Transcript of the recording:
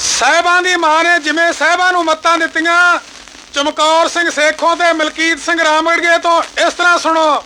ਸਾਹਿਬਾਂ ਦੀ ਮਾਂ ਨੇ ਜਿਵੇਂ ਸਾਹਿਬਾਂ ਨੂੰ ਮੱਤਾਂ ਦਿੱਤੀਆਂ, ਚਮਕੌਰ ਸਿੰਘ ਸੇਖੋਂ ਤੇ ਮਲਕੀਤ ਸਿੰਘ ਰਾਮਗੜੀਏ ਤੋਂ ਇਸ ਤਰ੍ਹਾਂ ਸੁਣੋ।